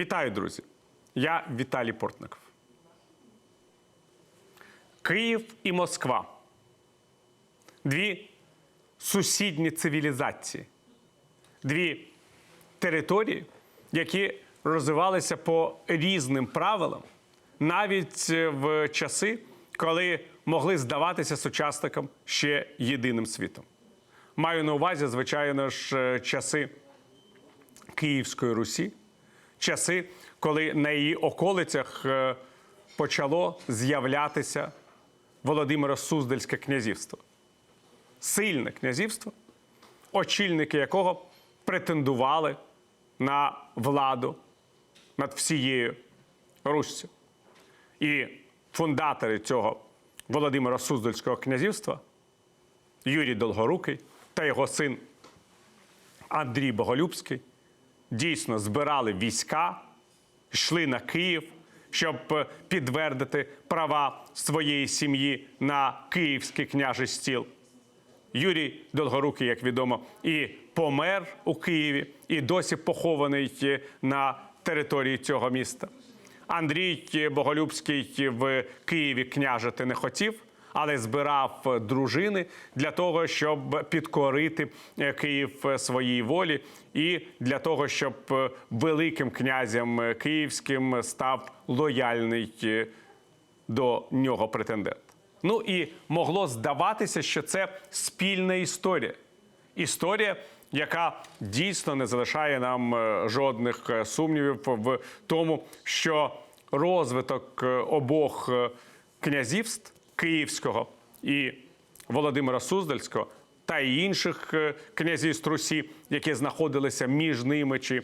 Вітаю, друзі! Я Віталій Портников. Київ і Москва. Дві сусідні цивілізації. Дві території, які розвивалися по різним правилам, навіть в часи, коли могли здаватися сучасникам ще єдиним світом. Маю на увазі, звичайно ж, часи Київської Русі, часи, коли на її околицях е, почало з'являтися Володимиро Суздальське князівство. Сильне князівство, очільники якого претендували на владу над всією Руссю. І фундатори цього Володимира Суздальського князівства Юрій Долгорукий та його син Андрій Боголюбський дійсно збирали війська, йшли на Київ, щоб е, підтвердити права своєї сім'ї на київський княжий стіл. Юрій Долгорукий, як відомо, і помер у Києві, і досі похований е, на території цього міста. Андрій Боголюбський в Києві княжити не хотів, але збирав дружини для того, щоб підкорити е, Київ своїй волі, і для того, щоб е, великим князем е, київським став лояльний е, до нього претендент. Ну і могло здаватися, що це спільна історія. Історія, яка дійсно не залишає нам е, жодних е, сумнівів в тому, що розвиток е, обох е, князівств Київського і Володимира Суздальського та й інших е, князівств Русі, які знаходилися між ними чи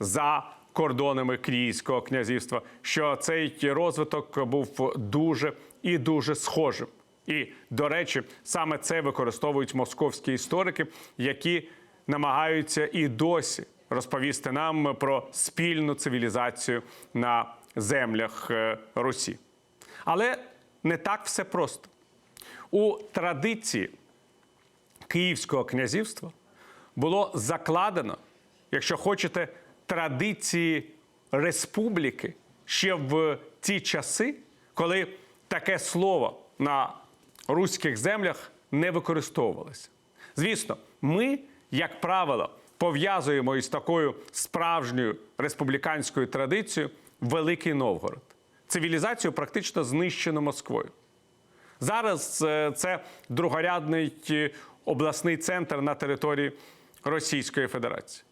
за кордонами Київського князівства, що цей розвиток був дуже і дуже схожим. І, до речі, саме це використовують московські історики, які намагаються і досі розповісти нам про спільну цивілізацію на землях е, Русі. Але не так все просто. У традиції Київського князівства було закладено, якщо хочете, традиції республіки ще в ті часи, коли таке слово на руських землях не використовувалося. Звісно, ми, як правило, пов'язуємо із такою справжньою республіканською традицією Великий Новгород. Цивілізацію практично знищено Москвою. Зараз е, це другорядний е, обласний центр на території Російської Федерації.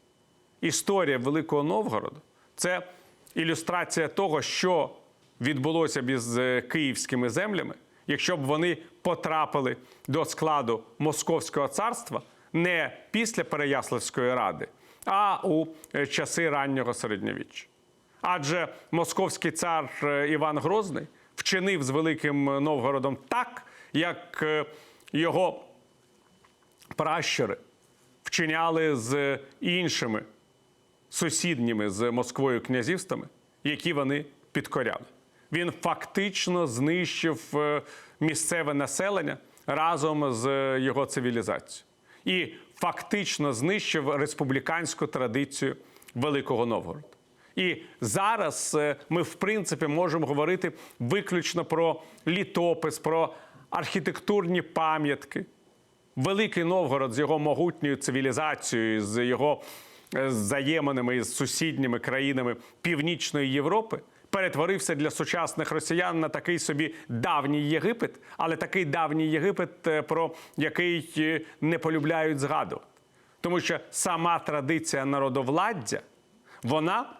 Історія Великого Новгороду це ілюстрація того, що відбулося б із е, київськими землями, якщо б вони потрапили до складу Московського царства не після Переяславської ради, а у часи раннього середньовіччя. Адже московський цар е, Іван Грозний вчинив з Великим Новгородом так, як е, його пращури вчиняли з іншими сусідніми з Москвою князівствами, які вони підкоряли. Він фактично знищив е, місцеве населення разом з його цивілізацією і фактично знищив республіканську традицію Великого Новгорода. І зараз е, ми, в принципі, можемо говорити виключно про літопис, про архітектурні пам'ятки. Великий Новгород з його могутньою цивілізацією, з його е, взаєминами із сусідніми країнами Північної Європи перетворився для сучасних росіян на такий собі давній Єгипет, але такий давній Єгипет, е, про який не полюбляють згадувати. Тому що сама традиція народовладдя, вона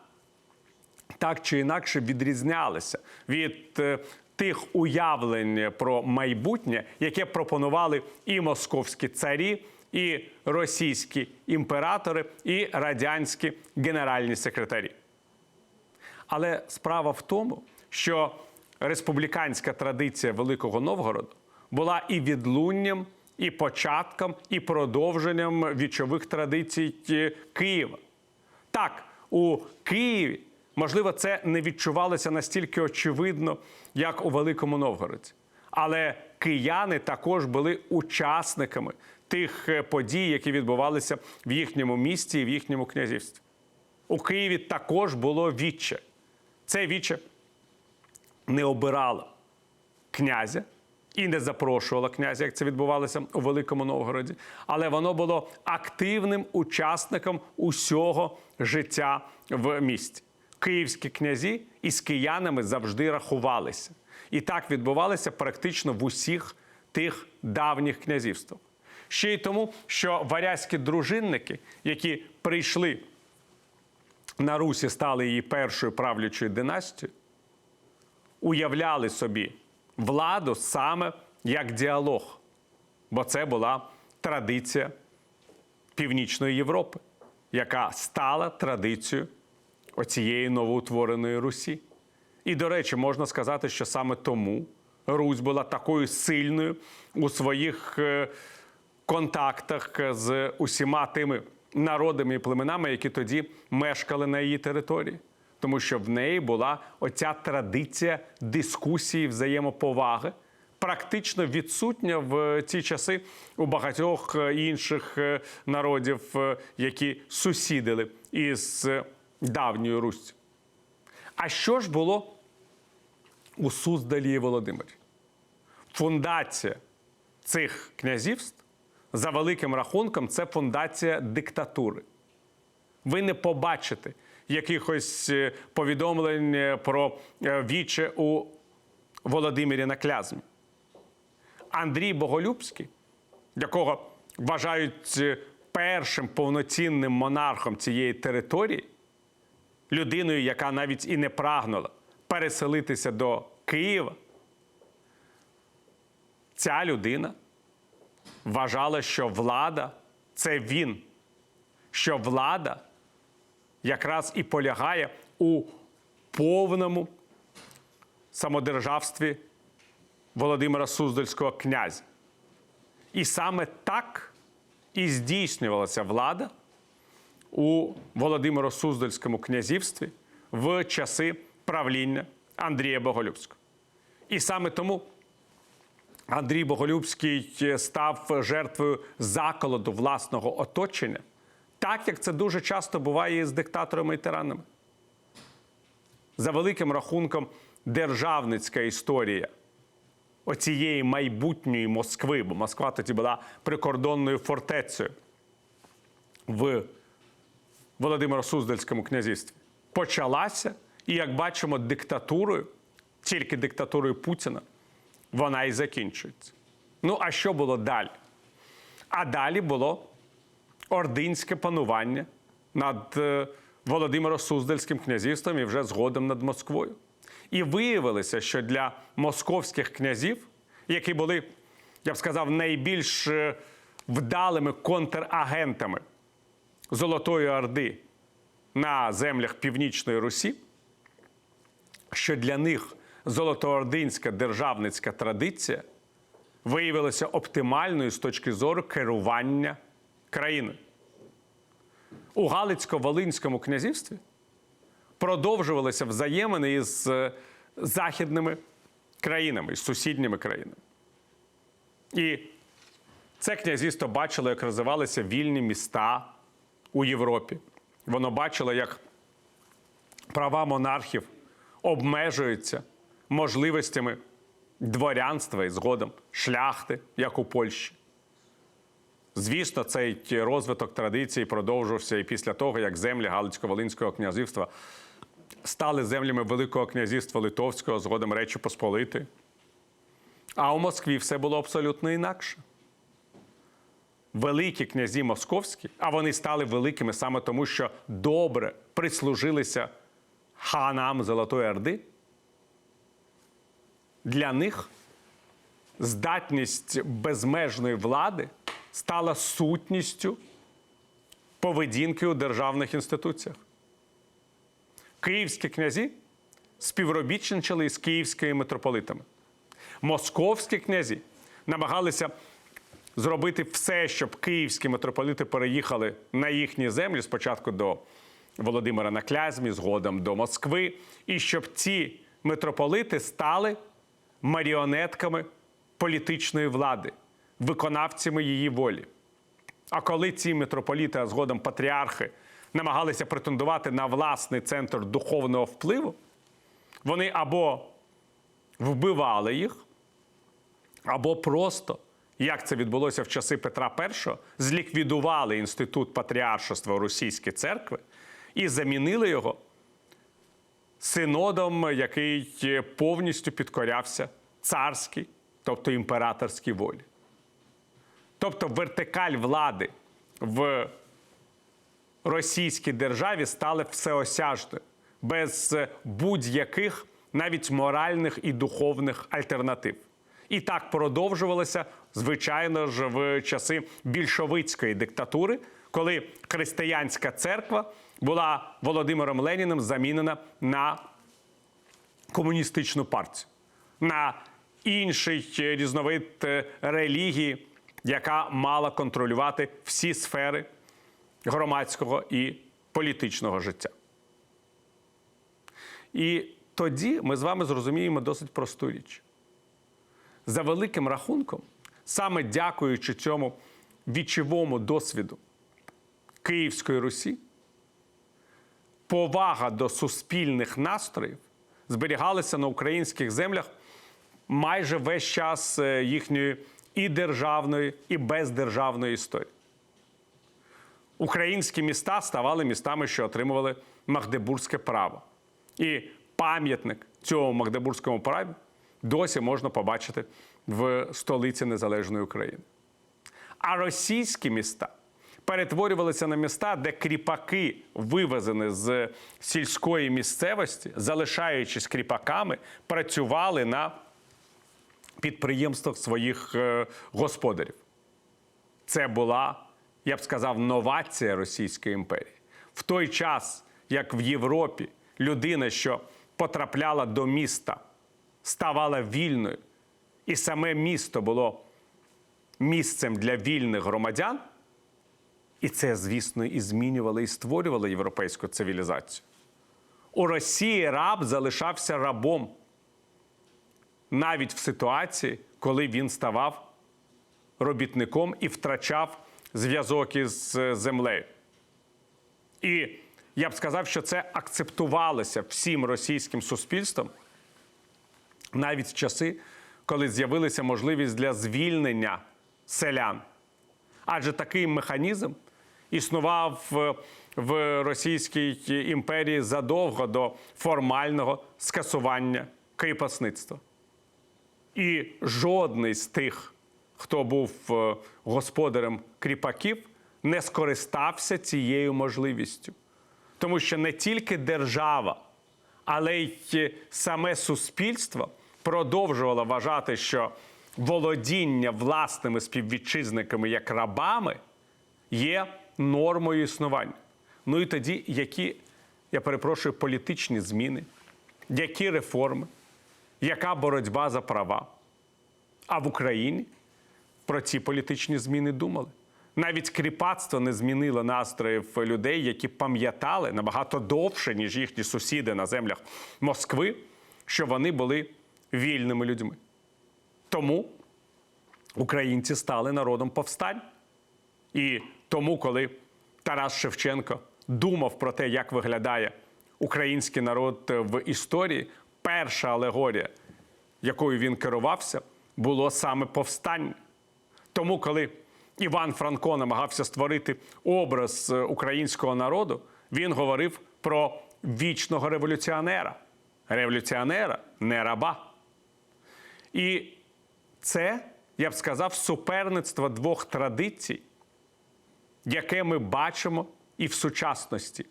так чи інакше відрізнялися від е, тих уявлень про майбутнє, яке пропонували і московські царі, і російські імператори, і радянські генеральні секретарі. Але справа в тому, що республіканська традиція Великого Новгороду була і відлунням, і початком, і продовженням вічових традицій е, Києва. Так, у Києві, можливо, це не відчувалося настільки очевидно, як у Великому Новгороді. Але кияни також були учасниками тих е, подій, які відбувалися в їхньому місті і в їхньому князівстві. у Києві також було віче. Це віче не обирало князя і не запрошувало князя, як це відбувалося у Великому Новгороді, але воно було активним учасником усього життя в місті. Київські князі із киянами завжди рахувалися. І так відбувалося практично в усіх тих давніх князівствах. Ще й тому, що варязькі дружинники, які прийшли на Русі, стали її першою правлячою династією, уявляли собі владу саме як діалог, бо це була традиція Північної Європи, яка стала традицією оцієї новоутвореної Русі. І, до речі, можна сказати, що саме тому Русь була такою сильною у своїх е, контактах з усіма тими народами і племенами, які тоді мешкали на її території. Тому що в неї була оця традиція дискусії, взаємоповаги, практично відсутня в ті часи у багатьох е, інших е, народів, е, які сусідили із давньою Руссю. А що ж було у Суздалі і Володимирі? Фундація цих князівств, за великим рахунком, це фундація диктатури. Ви не побачите якихось е, повідомлень е, про е, віче у Володимирі на Клязьмі. Андрій Боголюбський, якого вважають першим повноцінним монархом цієї території, людиною, яка навіть і не прагнула переселитися до Києва, ця людина вважала, що влада це він, що влада якраз і полягає у повному самодержавстві Володимира Суздальського князя. І саме так і здійснювалася влада у Володимиро Суздальському князівстві в часи правління Андрія Боголюбського. І саме тому Андрій Боголюбський став жертвою заколоду власного оточення, так як це дуже часто буває з диктаторами і тиранами. За великим рахунком, державницька історія оцієї майбутньої Москви, бо Москва тоді була прикордонною фортецею в Володимиро-Суздальському князівстві, почалася, і, як бачимо, диктатурою, тільки диктатурою Путіна, вона і закінчується. Ну, а що було далі? А далі було ординське панування над е, Володимиро-Суздальським князівством і вже згодом над Москвою. І виявилося, що для московських князів, які були, я б сказав, найбільш е, вдалими контрагентами Золотої Орди на землях Північної Русі, що для них золотоординська державницька традиція виявилася оптимальною з точки зору керування країною. У Галицько-Волинському князівстві продовжувалися взаємини із е, західними країнами, з сусідніми країнами. І це князівство бачило, як розвивалися вільні міста у Європі. Воно бачило, як права монархів обмежуються можливостями дворянства і згодом шляхти, як у Польщі. Звісно, цей розвиток традицій продовжувався і після того, як землі Галицько-Волинського князівства стали землями Великого князівства Литовського, згодом Речі Посполити. А у Москві все було абсолютно інакше. Великі князі московські, а вони стали великими саме тому, що добре прислужилися ханам Золотої Орди. Для них здатність безмежної влади стала сутністю поведінки у державних інституціях. Київські князі співробітничали із київськими митрополитами. Московські князі намагалися зробити все, щоб київські митрополити переїхали на їхні землі спочатку до Володимира на Клязьмі, згодом до Москви, і щоб ці митрополити стали маріонетками політичної влади, виконавцями її волі. А коли ці митрополіти, а згодом патріархи, намагалися претендувати на власний центр духовного впливу, вони або вбивали їх, або просто, як це відбулося в часи Петра І, зліквідували інститут патріаршества у російській церкви і замінили його синодом, який повністю підкорявся царській, тобто імператорській волі. Тобто вертикаль влади в російській державі стали всеосяжною, без будь-яких навіть моральних і духовних альтернатив. І так продовжувалося, звичайно ж, в часи більшовицької диктатури, коли християнська церква була Володимиром Леніним замінена на комуністичну партію, на інший різновид е, релігії, яка мала контролювати всі сфери громадського і політичного життя. І тоді ми з вами зрозуміємо досить просту річ. За великим рахунком, саме дякуючи цьому вічовому досвіду Київської Русі, повага до суспільних настроїв зберігалася на українських землях майже весь час е, їхньої і державної, і бездержавної історії. Українські міста ставали містами, що отримували Магдебурзьке право. І пам'ятник цьому Магдебурзькому праві досі можна побачити в столиці Незалежної України. А російські міста перетворювалися на міста, де кріпаки, вивезені з сільської місцевості, залишаючись кріпаками, працювали на підприємствах своїх е, господарів. Це була, я б сказав, новація Російської імперії. В той час, як в Європі людина, що потрапляла до міста, ставала вільною, і саме місто було місцем для вільних громадян, і це, звісно, і змінювало і створювало європейську цивілізацію. У Росії раб залишався рабом навіть в ситуації, коли він ставав робітником і втрачав зв'язок із е, землею. І я б сказав, що це акцептувалося всім російським суспільством навіть часи, коли з'явилася можливість для звільнення селян. Адже такий механізм існував в- в Російській імперії задовго до формального скасування кріпосництва. І жодний з тих, хто був е, господарем кріпаків, не скористався цією можливістю. Тому що не тільки держава, але й саме суспільство продовжувало вважати, що володіння власними співвітчизниками як рабами є нормою існування. Ну і тоді, які, я перепрошую, політичні зміни, які реформи, яка боротьба за права. А в Україні про ці політичні зміни думали. Навіть кріпацтво не змінило настроїв людей, які пам'ятали набагато довше, ніж їхні сусіди на землях Москви, що вони були вільними людьми. Тому українці стали народом повстань. І тому, коли Тарас Шевченко думав про те, як виглядає український народ в історії, перша алегорія, якою він керувався, було саме повстання. Тому, коли Іван Франко намагався створити образ е, українського народу, він говорив про вічного революціонера. Революціонера, не раба. І це, я б сказав, суперництво двох традицій, яке ми бачимо і в сучасності.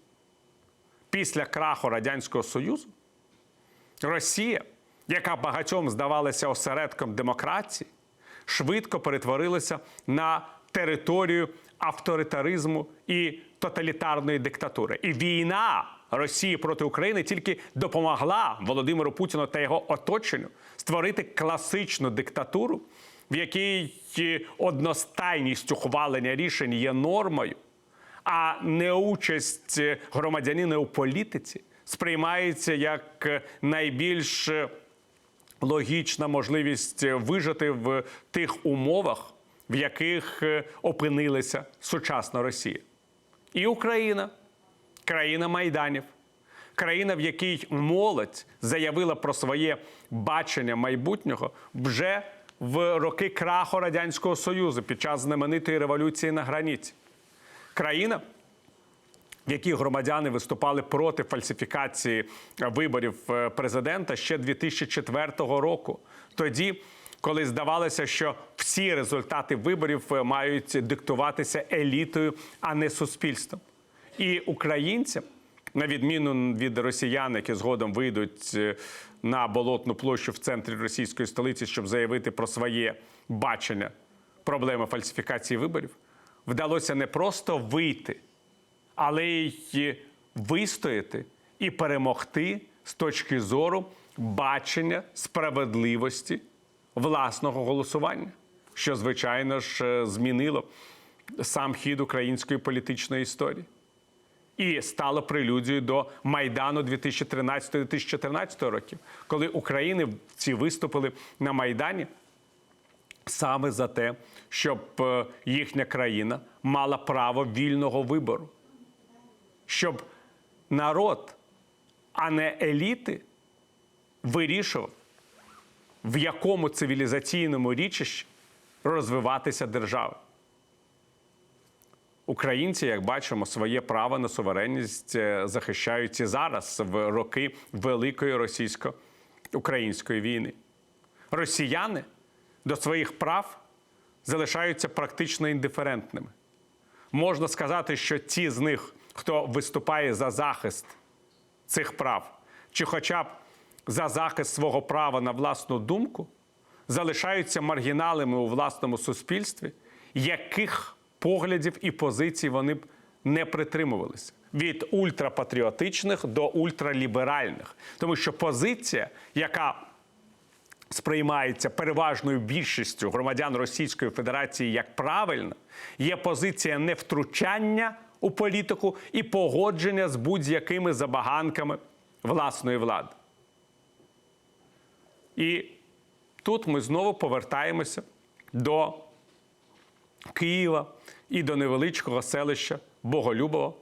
Після краху Радянського Союзу Росія, яка багатьом здавалася осередком демократії, швидко перетворилася на територію авторитаризму і тоталітарної диктатури. І війна Росії проти України тільки допомогла Володимиру Путіну та його оточенню створити класичну диктатуру, в якій одностайність ухвалення рішень є нормою, а неучасть громадянина у політиці сприймається як найбільш логічна можливість вижити в тих умовах, в яких опинилася сучасна Росія. І Україна країна майданів, країна, в якій молодь заявила про своє бачення майбутнього вже в роки краху Радянського Союзу під час знаменитої революції на граніті. Країна, в якій громадяни виступали проти фальсифікації виборів е, президента ще 2004 року. Тоді, коли здавалося, що всі результати виборів е, мають диктуватися елітою, а не суспільством. І українцям, на відміну від росіян, які згодом вийдуть е, на болотну площу в центрі російської столиці, щоб заявити про своє бачення проблеми фальсифікації виборів, вдалося не просто вийти але й вистояти і перемогти з точки зору бачення справедливості власного голосування, що, звичайно ж, е, змінило сам хід української політичної історії. І стало прелюдією до Майдану 2013-2014 років, коли українці виступили на Майдані саме за те, щоб е, їхня країна мала право вільного вибору щоб народ, а не еліти, вирішував, в якому цивілізаційному річищі розвиватися держава. Українці, як бачимо, своє право на суверенність е, захищають і зараз в роки Великої російсько-української війни. Росіяни до своїх прав залишаються практично індиферентними. Можна сказати, що ті з них, хто виступає за захист цих прав, чи хоча б за захист свого права на власну думку, залишаються маргіналами у власному суспільстві, яких поглядів і позицій вони б не притримувалися. Від ультрапатріотичних до ультраліберальних, тому що позиція, яка сприймається переважною більшістю громадян Російської Федерації як правильна, є позиція невтручання у політику і погодження з будь-якими забаганками власної влади. І тут ми знову повертаємося до Києва і до невеличкого селища Боголюбово,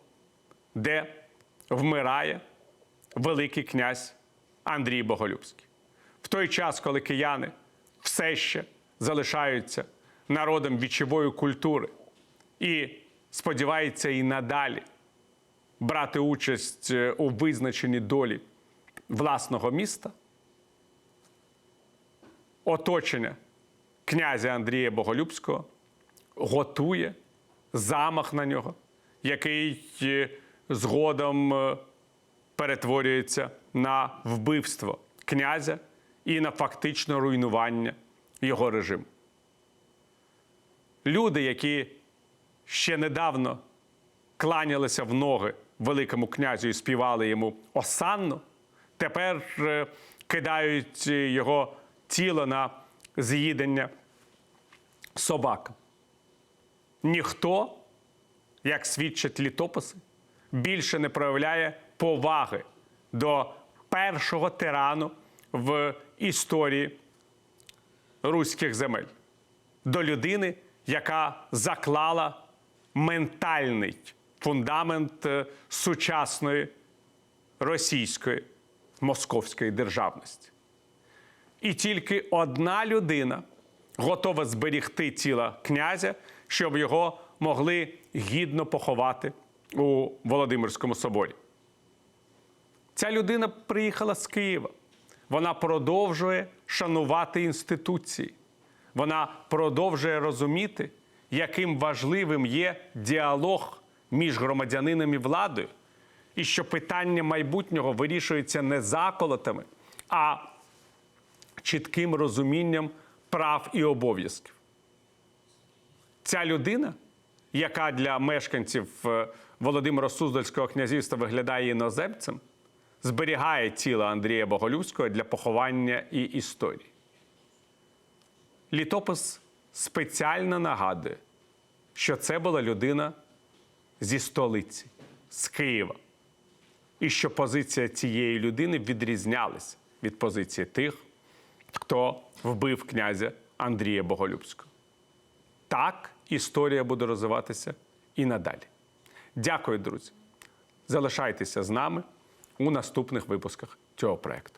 де вмирає Великий князь Андрій Боголюбський. В той час, коли кияни все ще залишаються народом вічової культури і сподіваються і надалі брати участь е, у визначенні долі власного міста, оточення князя Андрія Боголюбського готує замах на нього, який е, згодом е, перетворюється на вбивство князя і на фактичне руйнування його режиму. Люди, які ще недавно кланялися в ноги Великому князю і співали йому осанну, тепер е, кидають його тіло на з'їдення собакам. Ніхто, як свідчать літописи, більше не проявляє поваги до першого тирану в історії руських земель, до людини, яка заклала ментальний фундамент е, сучасної російської московської державності. І тільки одна людина готова зберігти тіло князя, щоб його могли гідно поховати у Володимирському соборі. Ця людина приїхала з Києва. Вона продовжує шанувати інституції. Вона продовжує розуміти, яким важливим є діалог між громадянином і владою, і що питання майбутнього вирішується не заколотами, а чітким розумінням прав і обов'язків. Ця людина, яка для мешканців е, Володимира Суздальського князівства виглядає іноземцем, зберігає тіло Андрія Боголюбського для поховання і історії. Літопис спеціально нагадує, що це була людина зі столиці, з Києва, і що позиція цієї людини відрізнялася від позиції тих, хто вбив князя Андрія Боголюбського. Так історія буде розвиватися і надалі. Дякую, друзі, Залишайтеся з нами у наступних випусках цього проекту.